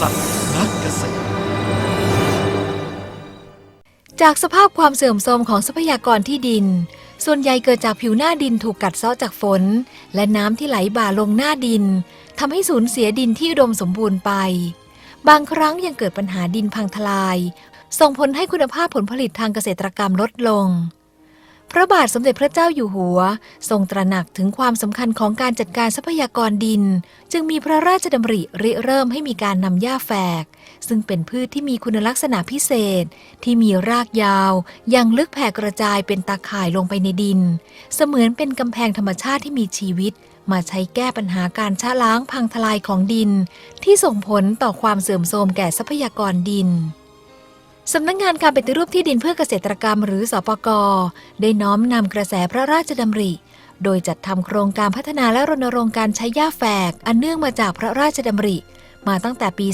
ษัตริย์นักเกษตร จากสภาพความเสื่อมโทรมของทรัพยากรที่ดิน ส่วนใหญ่เกิดจากผิวหน้าดินถูกกัดเซาะจากฝน และน้ำที่ไหลบ่าลงหน้าดินทำให้สูญเสียดินที่อุดมสมบูรณ์ไป บางครั้งยังเกิดปัญหาดินพังทลาย ส่งผลให้คุณภาพผลผลิตทางเกษตรกรรมลดลง พระบาทสมเด็จพระเจ้าอยู่หัว ทรงตระหนักถึงความสำคัญของการจัดการทรัพยากรดิน จึงมีพระราชดำริริเริ่มให้มีการนำหญ้าแฝก ซึ่งเป็นพืชที่มีคุณลักษณะพิเศษ ที่มีรากยาวยังลึกแผ่กระจายเป็นตาข่ายลงไปในดิน เสมือนเป็นกำแพงธรรมชาติที่มีชีวิต มาใช้แก้ปัญหาการชะล้างพังทลายของดิน ที่ส่งผลต่อความเสื่อมโทรมแก่ทรัพยากรดิน สำนักงงานการปฏิรูปที่ดินเพื่อเกษตรกรรมหรือสปกได้น้อมนำกระแสพระราชดำริ โดยจัดทำโครงการพัฒนาและรณรงค์การใช้หญ้าแฝก อันเนื่องมาจากพระราชดำริ มาตั้งแต่ปี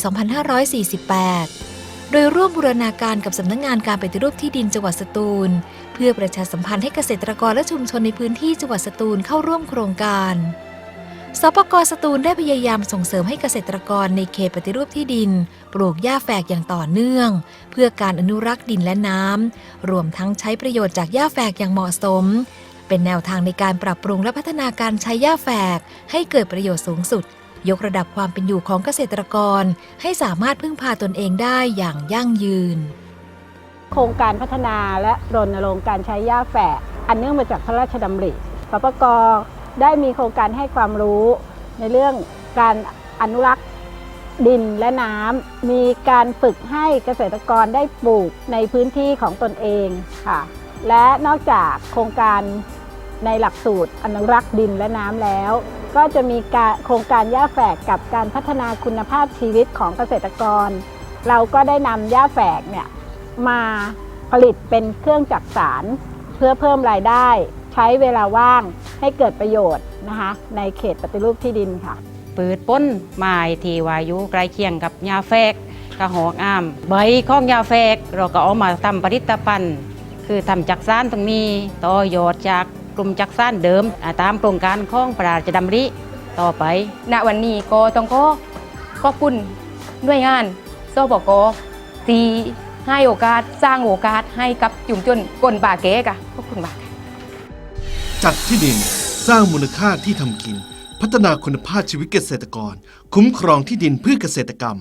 2548 โดยร่วมบูรณาการกับสำนักงงานการปฏิรูปที่ดินจังหวัดสตูล เพื่อประชาสัมพันธ์ให้เกษตรกรและชุมชนในพื้นที่จังหวัดสตูลเข้าร่วมโครงการ สปกสตูลได้พยายามส่งเสริมให้เกษตรกรในเขตปฏิรูปที่ดิน ปลูกหญ้าแฝกอย่างต่อเนื่อง เพื่อการอนุรักษ์ดินและน้ำ รวมทั้งใช้ประโยชน์จากหญ้าแฝกอย่างเหมาะสม เป็นแนวทางในการปรับปรุงและพัฒนาการใช้หญ้าแฝก ให้เกิดประโยชน์สูงสุด ยกระดับความเป็นอยู่ของเกษตรกร ให้สามารถพึ่งพาตนเองได้อย่างยั่งยืน โครงการพัฒนาและรณรงค์การใช้หญ้าแฝกอันเนื่องมาจากพระราชดำริสปก ได้มีโครงการให้ความรู้ในเรื่องการอนุรักษ์ดินและน้ำมีการฝึกให้เกษตรกรได้ปลูกในพื้นที่ของตนเองค่ะ และนอกจากโครงการในหลักสูตรอนุรักษ์ดินและน้ำแล้ว ก็จะมีการโครงการหญ้าแฝกกับการพัฒนาคุณภาพชีวิตของเกษตรกร เราก็ได้นำหญ้าแฝกเนี่ยมาผลิตเป็นเครื่องจักสาร เพื่อเพิ่มรายได้ ช้เวลาว่างให้เกิดประโยชน์นะคะในเขตปฏิรูปที่ดินค่ะเปิดป้นไม้ที่วายุใกล้เคียงกับยาแฟกกระหอกอ้ามใบของยาแฟกเราก็เอามาทำผลิตภัณฑ์คือทำจักสานตรงนี้ต่อยอดจากกลุ่มจักสานเดิม ตามโครงการของพระราชดำริต่อไป ณวันนี้ก็ต้องขอขอบคุณหน่วยงานสบกที่ให้โอกาสสร้างโอกาสให้กับจุ่มชนกลบาเก๋กะขอบคุณมาก จัดที่ดิน สร้างมูลค่าที่ทำกิน พัฒนาคุณภาพชีวิตเกษตรกร คุ้มครองที่ดินเพื่อเกษตรกรรม